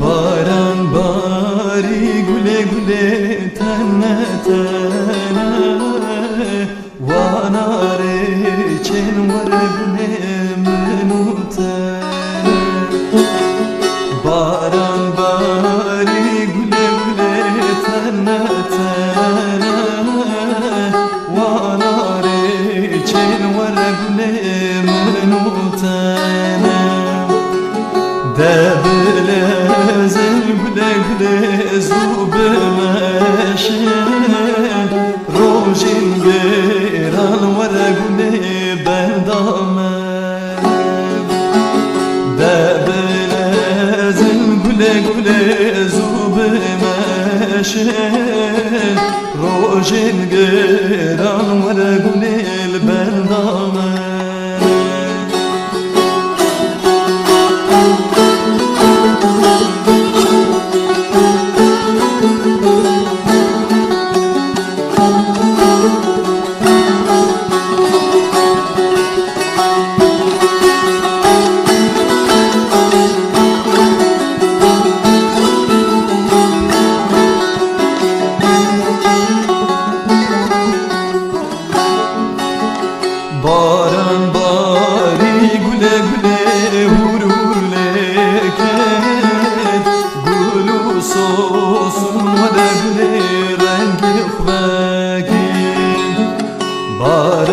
Baran bari güle güle tenne tenne متنا دبل زبلك لزوب ماشي روجين بيران ورق بندام دبل زبلك لزوب ماشي روجين بيران ورق بندام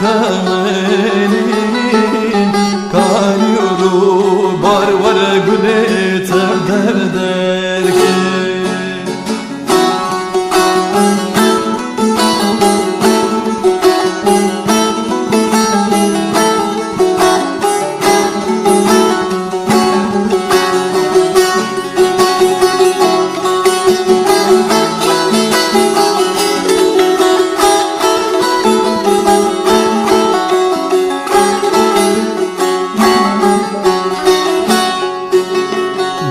kamenin Kanyoru barvara güne terderde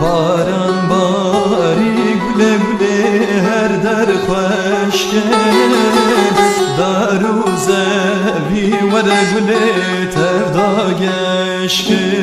Baran bari güle güle her der xoşke Daru zevi vere güle tevda geçke